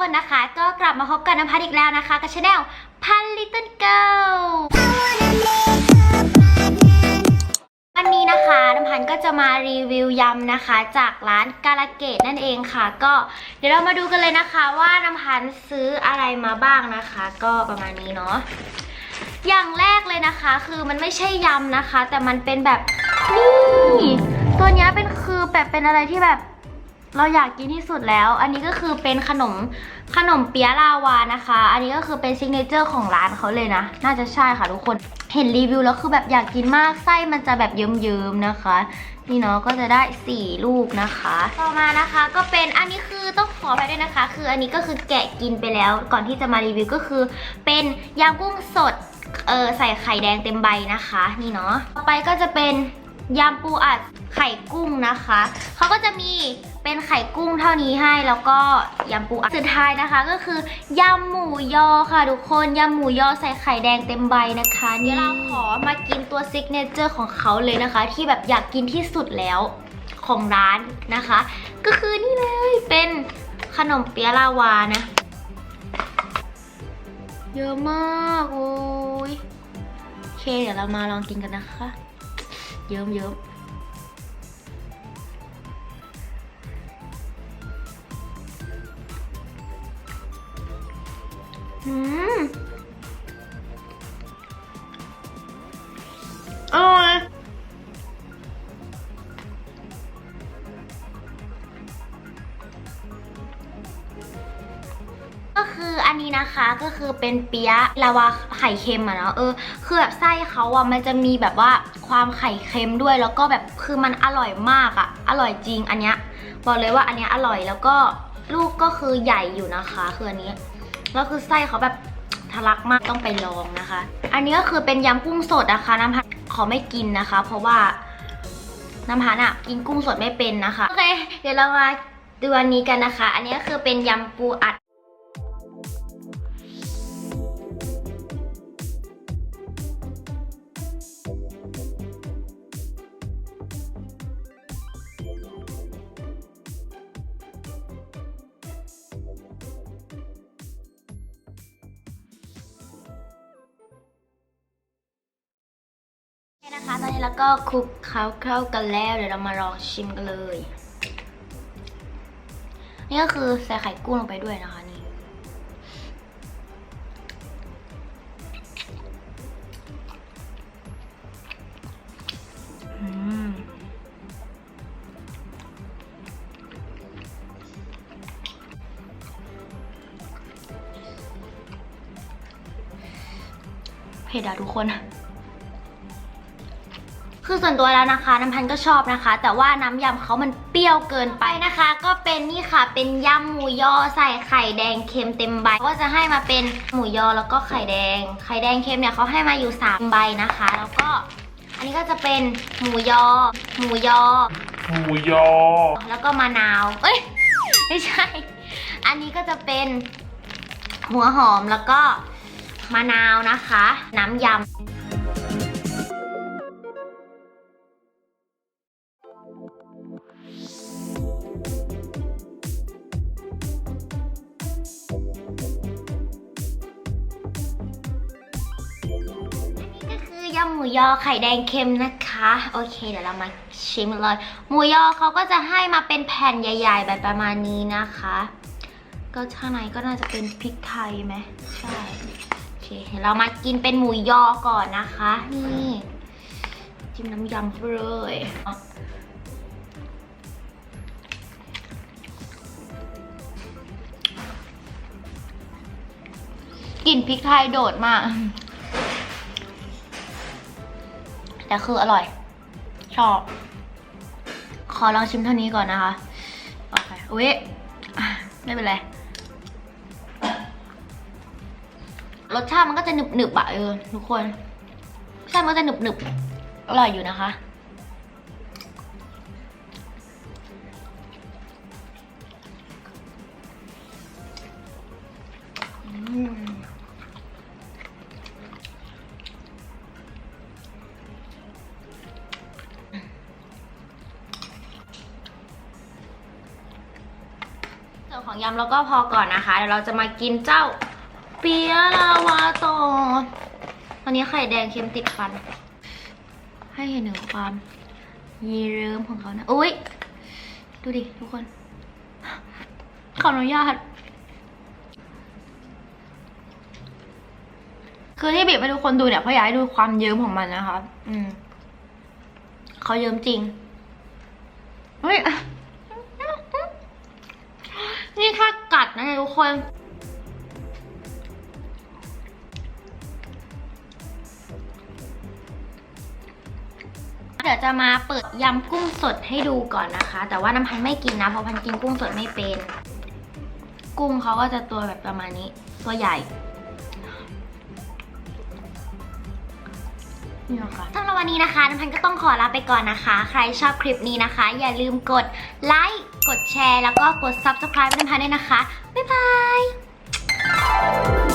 คนนะคะ ก็กลับมาพบกันน้ำพันอีกแล้วนะคะ กับชาแนลพันลิตเติ้ลเกิลวันนี้นะคะน้ำพันก็จะมารีวิวยำนะคะ จากร้านกาลเกตนั่นเองค่ะ ก็เดี๋ยวเรามาดูกันเลยนะคะ ว่าน้ำพันซื้ออะไรมาบ้างนะคะ ก็ประมาณนี้เนาะอย่างแรกเลยนะคะ คือมันไม่ใช่ยำนะคะ แต่มันเป็นแบบนี่ตัวนี้เป็นคือแบบเป็นอะไรที่แบบ เราอยากกินที่สุดแล้ว อันนี้ก็คือเป็นขนมขนมเปี๊ยะลาวานะคะ อันนี้ก็คือเป็นซิกเนเจอร์ของร้านเขาเลยนะ น่าจะใช่ค่ะทุกคน เห็นรีวิวแล้วคือแบบอยากกินมาก ไส้มันจะแบบเยิ้มๆนะคะ นี่เนาะก็จะได้ 4 ลูกนะคะ ต่อมานะคะก็เป็นอันนี้คือต้องขอไปด้วยนะคะ คืออันนี้ก็คือแกะกินไปแล้ว ก่อนที่จะมารีวิวก็คือ เป็นยำกุ้งสดเออใส่ไข่แดงเต็มใบนะคะ นี่เนาะ ต่อไปก็จะเป็น ยำปูอัดไข่กุ้งนะคะ เขาก็จะมีเป็นไข่กุ้งเท่านี้ให้แล้วก็ยำปูอัดสุดท้ายนะคะก็คือยำหมูยอค่ะทุกคนยำหมูยอใส่ไข่แดงเต็มใบนะคะนี่เราขอมากินตัวซิกเนเจอร์ของเขาเลยนะคะ ที่แบบอยากกินที่สุดแล้วของร้านนะคะ ก็คือนี่เลยเป็นขนมเปี๊ยะลาวานะ เยอะมากโอ้ยโอเคเดี๋ยวเรามาลองกินกันนะคะ เยิ้มเยิ้มอืมอร่อยก็คืออันนี้นะคะก็คือเป็นเปี๊ยะลาวาไข่เค็มอะเนาะเออคือแบบไส้เขาอะมันจะมีแบบว่า ความไข่เค็มด้วย แล้วก็แบบคือมันอร่อยมากอะอร่อยจริงอันเนี้ยบอกเลยว่าอันเนี้ยอร่อยแล้วก็ลูกก็คือใหญ่อยู่นะคะคืออันนี้แล้วคือไส้เขาแบบทะลักมากต้องไปลองนะคะ อันนี้ก็คือเป็นยำกุ้งสดนะคะน้ำพันขอไม่กินนะคะ เพราะว่าน้ำพันอะกินกุ้งสดไม่เป็นนะคะโอเคเดี๋ยวเรามาดูอันนี้กันนะคะ อันนี้ก็คือเป็นยำปูอัด นะคะ ตอนนี้เราก็คลุกเขาเข้ากันแล้ว เดี๋ยวเรามาลองชิมกันเลย นี่ก็คือใส่ไข่กุ้งลงไปด้วยนะคะนี่ อืม เผ็ดอะทุกคน คือส่วนตัวแล้วนะคะน้ำพันธุ์ก็ชอบนะคะ แต่ว่าน้ำยำเขามันเปรี้ยวเกินไปนะคะ ก็เป็นนี่ค่ะเป็นยำหมูยอใส่ไข่แดงเค็มเต็มใบก็จะให้มาเป็นหมูยอแล้วก็ไข่แดง ไข่แดงเค็มเนี่ยเขาให้มาอยู่3ใบนะคะ แล้วก็อันนี้ก็จะเป็นหมูยอ หมูยอ หมูยอ แล้วก็มะนาว เอ้ยไม่ใช่ อันนี้ก็จะเป็นหัวหอมแล้วก็มะนาวนะคะ น้ำยำ ยอไข่แดงเค็มนะคะ โอเค เดี๋ยวเรามาชิมเลยหมูยอเขาก็จะให้มาเป็นแผ่นใหญ่ ๆ แบบประมาณนี้นะคะ ก็ข้างในก็น่าจะเป็นพริกไทยไหมใช่โอเคเดี๋ยวเรามากินเป็นหมูยอก่อนนะคะ นี่จิ้มน้ำยำเลยกลิ่นพริกไทยโดดมาก แต่คืออร่อย ชอบ ขอลองชิมเท่านี้ก่อนนะคะ โอเคอุ้ยไม่เป็นไร รสชาติมันก็จะหนึบหนึบๆอะเออทุกคนรสชาติมันก็จะหนึบหนึบๆอร่อยอยู่นะคะ ของยำแล้วก็พอก่อนนะคะ เดี๋ยวเราจะมากินเจ้าเปียลาวาต่อตอนนี้ไข่แดงเค็มติดฟัน ให้เห็นถึงความยีเริ่มของเขานะ อุ้ยดูดิทุกคน ขออนุญาต คือที่บีบให้ทุกคนดูเนี่ยเพราะอยากให้ดูความเยิ้มของมันนะคะ อืมเขาเยิ้มจริง เฮ้ย นี่ถ้ากัดนะทุกคน เดี๋ยวจะมาเปิดยำกุ้งสดให้ดูก่อนนะคะ แต่ว่าน้ำพันไม่กินนะ เพราะพันกินกุ้งสดไม่เป็น กุ้งเขาก็จะตัวแบบประมาณนี้ ตัวใหญ่สำหรับวันนี้นะคะน้ำพันก็ต้องขอลาไปก่อนนะคะ ใครชอบคลิปนี้นะคะ อย่าลืมกดไลค์ กดแชร์ แล้วก็กด subscribe ให้พันด้วยนะคะ บ๊ายบาย